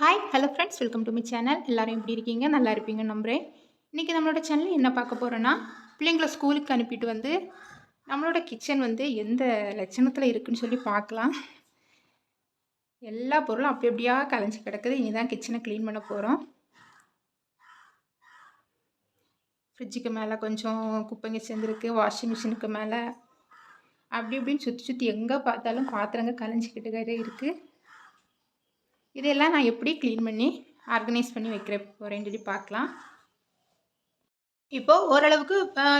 Hi hello friends welcome to my channel எல்லாரும் எப்படி இருக்கீங்க? நல்லா இருப்பீங்க நம்புகிறேன் இன்றைக்கி நம்மளோட சேனலில் என்ன பார்க்க போகிறோன்னா பிள்ளைங்களை ஸ்கூலுக்கு அனுப்பிட்டு வந்து நம்மளோட கிச்சன் வந்து எந்த லட்சணத்தில் இருக்குதுன்னு சொல்லி பார்க்கலாம். எல்லா பொருளும் அப்படி அப்படியா கலைஞ்சி கிடக்குது. இனி தான் கிச்சனை க்ளீன் பண்ண போகிறோம் ஃப்ரிட்ஜுக்கு மேலே கொஞ்சம் குப்பைங்க சேர்ந்துருக்கு வாஷிங் மிஷினுக்கு மேலே. அப்படி இப்படின்னு சுற்றி சுற்றி எங்கே பார்த்தாலும் பாத்திரங்க கலைஞ்சிக்கிட்டு இருக்குது இதெல்லாம் நான் எப்படி க்ளீன் பண்ணி ஆர்கனைஸ் பண்ணி வைக்கிற போகிறேன்னு சொல்லி பார்க்கலாம். இப்போது ஓரளவுக்கு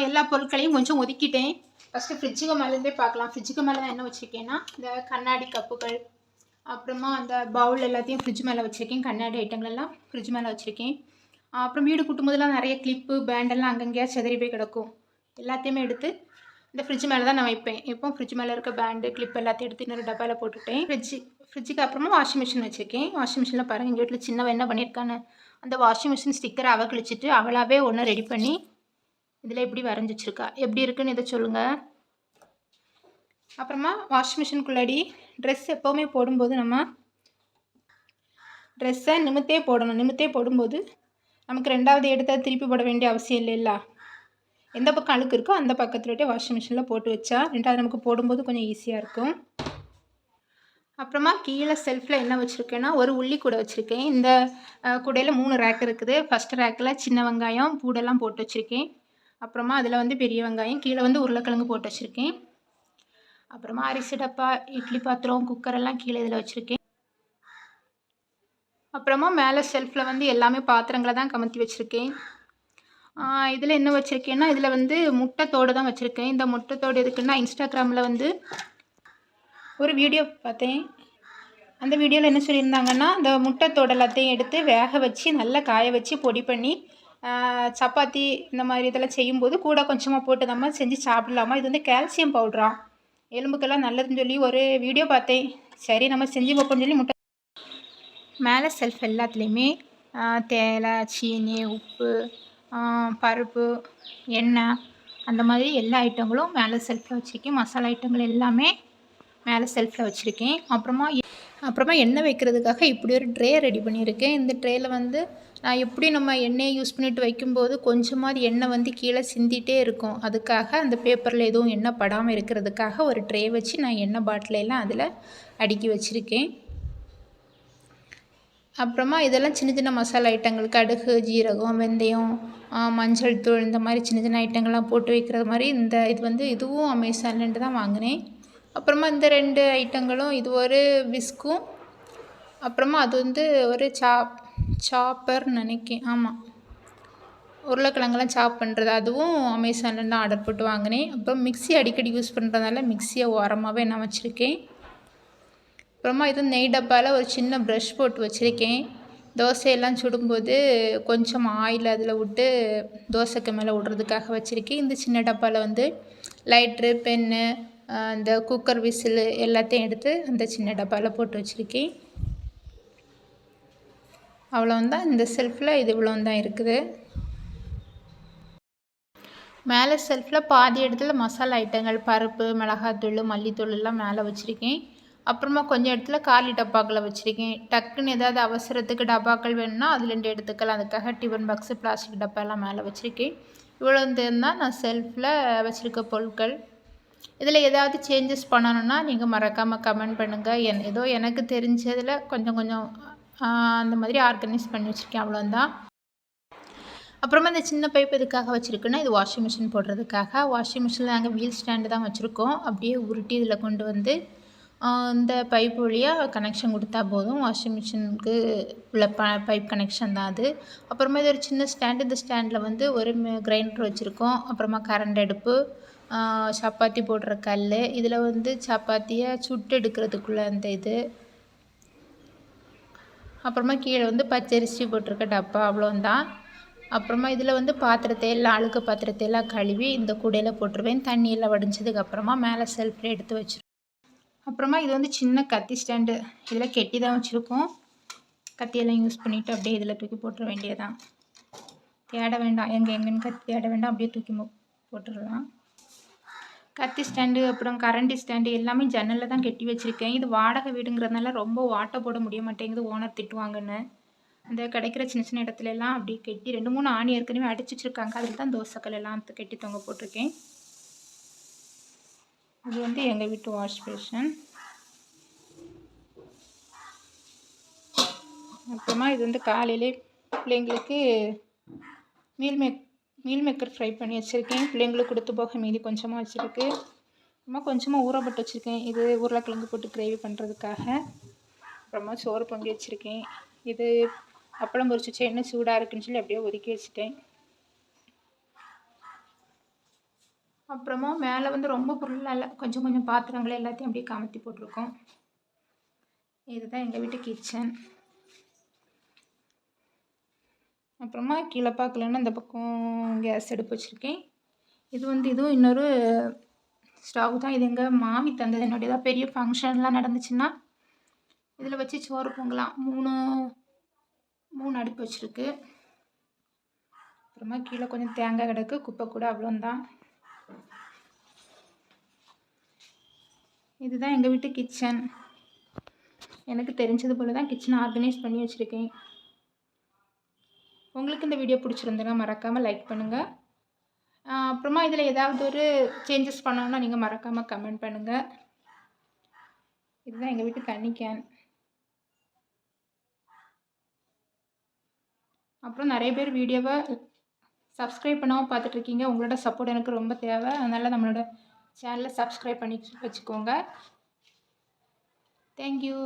எல்லா பொருட்களையும் கொஞ்சம் ஒதுக்கிட்டேன். ஃபஸ்ட்டு ஃப்ரிட்ஜுக்கு மேலேருந்தே பார்க்கலாம். ஃப்ரிட்ஜுக்கு மேலே தான் என்ன வச்சுருக்கேன்னா இந்த கண்ணாடி கப்புகள் அப்புறமா அந்த பவுல் எல்லாத்தையும் ஃப்ரிட்ஜ் மேலே வச்சுருக்கேன். கண்ணாடி ஐட்டங்கள் எல்லாம் ஃப்ரிட்ஜ் மேலே வச்சுருக்கேன். அப்புறம் வீடு கூட்டும்போதெல்லாம் நிறைய கிளிப்பு பேண்டெல்லாம் அங்கங்கேயா சிதறி போய் கிடக்கும். எல்லாத்தையுமே எடுத்து இந்த ஃப்ரிட்ஜ் மேலே தான் நான் வைப்பேன். இப்போ ஃப்ரிட்ஜ் மேலே இருக்க பேண்டு கிளிப் எல்லாத்தையும் எடுத்து இன்னொரு டப்பாவில் போட்டுட்டேன். ஃப்ரிட்ஜ் ஃப்ரிட்ஜுக்கு அப்புறமா வாஷிங் மிஷின் வச்சுருக்கேன். வாஷிங் மிஷினில் பாருங்கள் எங்கள் வீட்டில் சின்னவ என்ன பண்ணியிருக்கான்னு அந்த வாஷிங் மிஷின் ஸ்டிக்கரை அவ கழிச்சிட்டு அவளாவே ஒன்று ரெடி பண்ணி இதில் எப்படி வரைஞ்சி வச்சிருக்கா எப்படி இருக்குன்னு இதை சொல்லுங்கள் அப்புறமா வாஷிங் மிஷினுக்குள்ளாடி ட்ரெஸ் எப்போவுமே போடும்போது நம்ம ட்ரெஸ்ஸை நிமித்தே போடணும். நிமித்தே போடும்போது நமக்கு ரெண்டாவது எடுத்தால் திருப்பி போட வேண்டிய அவசியம் இல்லைல்ல எந்த பக்கம் அழுக்கு இருக்கோ அந்த பக்கத்துலட்டே வாஷிங் மிஷினில் போட்டு வச்சா ரெண்டாவது நமக்கு போடும்போது கொஞ்சம் ஈஸியாக இருக்கும். அப்புறமா கீழே செல்ஃபில் என்ன வச்சுருக்கேன்னா ஒரு உள்ளி கூடை வச்சுருக்கேன். இந்த கூடையில் மூணு ரேக் இருக்குது. ஃபஸ்ட் ரேக்கில் சின்ன வெங்காயம் பூடெல்லாம் போட்டு வச்சுருக்கேன். அப்புறமா அதில் வந்து பெரிய வெங்காயம் கீழே வந்து உருளைக்கிழங்கு போட்டு வச்சுருக்கேன். அப்புறமா அரிசி டப்பா இட்லி பாத்திரம் குக்கர் எல்லாம் கீழே இதில் வச்சுருக்கேன். அப்புறமா மேலே ஷெல்ஃபில் வந்து எல்லாமே பாத்திரங்களை தான் கமத்தி வச்சுருக்கேன். இதில் என்ன வச்சுருக்கேன்னா இதில் வந்து முட்டைத்தோடு தான் வச்சுருக்கேன். இந்த முட்டைத்தோடு எதுக்குன்னா இன்ஸ்டாகிராமில் வந்து ஒரு வீடியோ பார்த்தேன். அந்த வீடியோவில் என்ன சொல்லியிருந்தாங்கன்னா இந்த முட்டை எல்லாத்தையும் எடுத்து வேக வச்சு நல்லா காய வச்சு பொடி பண்ணி சப்பாத்தி இந்த மாதிரி இதெல்லாம் செய்யும்போது கூட கொஞ்சமாக போட்டு நம்ம செஞ்சு சாப்பிடலாமா? இது வந்து கால்சியம் பவுட்ராம் எலும்புக்கெல்லாம் நல்லதுன்னு சொல்லி ஒரு வீடியோ பார்த்தேன். சரி நம்ம செஞ்சு பார்ப்போம்னு சொல்லி முட்டை மேலே செல்ஃப் எல்லாத்துலேயுமே தேலை சீனி உப்பு பருப்பு எண்ணெய் அந்த மாதிரி எல்லா ஐட்டங்களும் மேலே செல்ஃபில் வச்சுக்கி மசாலா ஐட்டங்கள் எல்லாமே மேலே செல்ஃபில் வச்சுருக்கேன். அப்புறமா அப்புறமா எண்ணெய் வைக்கிறதுக்காக இப்படி ஒரு ட்ரே ரெடி பண்ணியிருக்கேன். இந்த ட்ரேயில் வந்து நான் எப்படி நம்ம எண்ணெயை யூஸ் பண்ணிட்டு வைக்கும்போது கொஞ்சமாவது எண்ணெய் வந்து கீழே சிந்திட்டே இருக்கும். அதுக்காக அந்த பேப்பரில் எதுவும் எண்ணெய் படாமல் இருக்கிறதுக்காக ஒரு ட்ரே வச்சு நான் எண்ணெய் பாட்டிலெல்லாம் அதில் அடுக்கி வச்சுருக்கேன். அப்புறமா இதெல்லாம் சின்ன சின்ன மசாலா ஐட்டங்கள் கடுகு ஜீரகம் வெந்தயம் மஞ்சள் தூள் இந்த மாதிரி சின்ன சின்ன ஐட்டங்கள்லாம் போட்டு வைக்கிறது மாதிரி இந்த இது வந்து இதுவும் அமேசான்லேருந்து தான் வாங்கினேன். அப்புறமா இந்த ரெண்டு ஐட்டங்களும் இது ஒரு விஸ்க்கும் அப்புறமா அது வந்து ஒரு சாப் சாப்பர்னு நினைக்கேன். ஆமாம் உருளைக்கிழங்கெல்லாம் சாப் பண்ணுறது அதுவும் அமேசான்லேருந்து ஆர்டர் போட்டு வாங்கினேன். அப்புறம் மிக்ஸி அடிக்கடி யூஸ் பண்ணுறதுனால மிக்ஸியை ஓரமாகவே நான் வச்சுருக்கேன். அப்புறமா இது நெய் டப்பாவில் ஒரு சின்ன ப்ரஷ் போட்டு வச்சுருக்கேன். தோசையெல்லாம் சுடும்போது கொஞ்சம் ஆயில் அதில் விட்டு தோசைக்கு மேலே விடுறதுக்காக வச்சுருக்கேன். இந்த சின்ன டப்பாவில் வந்து லைட்ரு பென்னு இந்த குக்கர் விசில் எல்லாத்தையும் எடுத்து அந்த சின்ன டப்பாவில் போட்டு வச்சுருக்கேன். அவ்வளோந்தான் இந்த செல்ஃபில் இது இவ்வளோந்தான் இருக்குது. மேலே செல்ஃபில் பாதி இடத்துல மசாலா ஐட்டங்கள் பருப்பு மிளகாத்தூள் மல்லித்தூள் எல்லாம் மேலே வச்சுருக்கேன். அப்புறமா கொஞ்சம் இடத்துல காலி டப்பாக்களை வச்சுருக்கேன். டக்குன்னு ஏதாவது அவசரத்துக்கு டப்பாக்கள் வேணும்னா அதுலேருந்து எடுத்துக்கலாம். அதுக்காக டிஃபன் பாக்ஸு பிளாஸ்டிக் டப்பாலாம் மேலே வச்சுருக்கேன். இவ்வளோ தான் நான் செல்ஃபில் வச்சுருக்க பொருட்கள். இதில் ஏதாவது சேஞ்சஸ் பண்ணணுன்னா நீங்கள் மறக்காமல் கமெண்ட் பண்ணுங்கள் என் ஏதோ எனக்கு தெரிஞ்சதில் கொஞ்சம் கொஞ்சம் அந்த மாதிரி ஆர்கனைஸ் பண்ணி வச்சுருக்கேன். அவ்வளோந்தான் அப்புறமா இந்த சின்ன பைப் எதுக்காக வச்சுருக்குன்னா இது வாஷிங் மிஷின் போடுறதுக்காக. வாஷிங் மிஷினில் நாங்கள் வீல் ஸ்டாண்டு தான் வச்சுருக்கோம். அப்படியே உருட்டி இதில் கொண்டு வந்து இந்த பைப் வழியாக கனெக்ஷன் கொடுத்தா போதும். வாஷிங் மிஷினுக்கு உள்ள ப பைப் கனெக்ஷன் தான் அது. அப்புறமா இது ஒரு சின்ன ஸ்டாண்டு இந்த ஸ்டாண்டில் வந்து ஒரு கிரைண்டர் வச்சுருக்கோம். அப்புறமா கரண்ட் அடுப்பு. சப்பாத்தி போடுற கல் இதில் வந்து சப்பாத்தியை சுட்டு எடுக்கிறதுக்குள்ள அந்த இது. அப்புறமா கீழே வந்து பச்சரிசி போட்டிருக்க டப்பா அவ்வளோந்தான் அப்புறமா இதில் வந்து பாத்திரத்தை எல்லாம் அழுக்கு பாத்திரத்தை எல்லாம் கழுவி இந்த கூடையில் போட்டுருவேன். தண்ணியெல்லாம் வடிஞ்சதுக்கப்புறமா மேலே செல்ஃபில் எடுத்து வச்சிருவேன் அப்புறமா இது வந்து சின்ன கத்தி ஸ்டாண்டு இதில் கெட்டி தான் வச்சுருக்கோம். கத்தியெல்லாம் யூஸ் பண்ணிவிட்டு அப்படியே இதில் தூக்கி போட்டுற வேண்டியதான் தேட வேண்டாம். எங்கே எங்கேன்னு கத்தி தேட வேண்டாம். அப்படியே தூக்கி போட்டுடலாம் கத்தி ஸ்டாண்டு அப்புறம் கரண்டி ஸ்டாண்டு எல்லாமே ஜன்னலில் தான் கட்டி வச்சுருக்கேன். இது வாடகை வீடுங்கிறதுனால ரொம்ப வாட்டை போட முடிய மாட்டேங்குது ஓனர் திட்டுவாங்கன்னு. இந்த கிடைக்கிற சின்ன சின்ன இடத்துல எல்லாம் அப்படி கட்டி ரெண்டு மூணு ஆணி ஏற்கனவே அடிச்சு வச்சுருக்காங்க. அதில் தான் தோசைக்கல் எல்லாம் கட்டி தொங்க போட்டிருக்கேன். இது வந்து எங்கள் வீட்டு வாஷ் பேஷன் அப்புறமா இது வந்து காலையிலே பிள்ளைங்களுக்கு meal make meal maker fry பண்ணி வச்சுருக்கேன். பிள்ளைங்களுக்கு கொடுத்து போக மீதி கொஞ்சமாக வச்சுருக்கு. அப்புறமா கொஞ்சமாக ஊறப்பட்டு வச்சுருக்கேன். இது உருளைக்கிழங்கு போட்டு கிரேவி பண்ணுறதுக்காக அப்புறமா சோறு பொங்கி வச்சுருக்கேன். இது அப்பளம் பொரிச்சு வச்சு என்ன சூடாக இருக்குன்னு சொல்லி அப்படியே ஒதுக்கி வச்சுட்டேன். அப்புறமா மேலே வந்து ரொம்ப பொருளாக இல்லை. கொஞ்சம் கொஞ்சம் பாத்திரங்கள் எல்லாத்தையும் அப்படியே கமத்தி போட்டிருக்கோம். இதுதான் எங்கள் வீட்டு கிச்சன் அப்புறமா கீழே பார்க்கலன்னா இந்த பக்கம் கேஸ் அடுப்பு வச்சுருக்கேன். இது வந்து இதுவும் இன்னொரு ஸ்டவ் தான். இது எங்கள் மாமி தந்தது. என்னுடைய ஏதாவது பெரிய ஃபங்க்ஷன்லாம் நடந்துச்சுன்னா இதில் வச்சு சோறு பொங்கலாம். மூணு மூணு அடுப்பு வச்சுருக்கு. அப்புறமா கீழே கொஞ்சம் தேங்காய் கிடக்கு குப்பை கூட அவ்வளோந்தான் இதுதான் எங்கள் வீட்டு கிச்சன் எனக்கு தெரிஞ்சது போல் தான் கிச்சனை ஆர்கனைஸ் பண்ணி வச்சுருக்கேன். இந்த வீடியோ பிடிச்சிருந்ததுன்னா மறக்காமல் லைக் பண்ணுங்கள் அப்புறமா இதில் ஏதாவது ஒரு சேஞ்சஸ் பண்ணணும்னா நீங்கள் மறக்காமல் கமெண்ட் பண்ணுங்கள் இதுதான் எங்கள் வீட்டு தண்ணி கேன் அப்புறம் நிறைய பேர் வீடியோவை சப்ஸ்கிரைப் பண்ணாமல் பார்த்துட்ருக்கீங்க. உங்களோட சப்போர்ட் எனக்கு ரொம்ப தேவை. அதனால் நம்மளோட சேனலை சப்ஸ்கிரைப் பண்ணி வச்சுக்கோங்க. தேங்க்யூ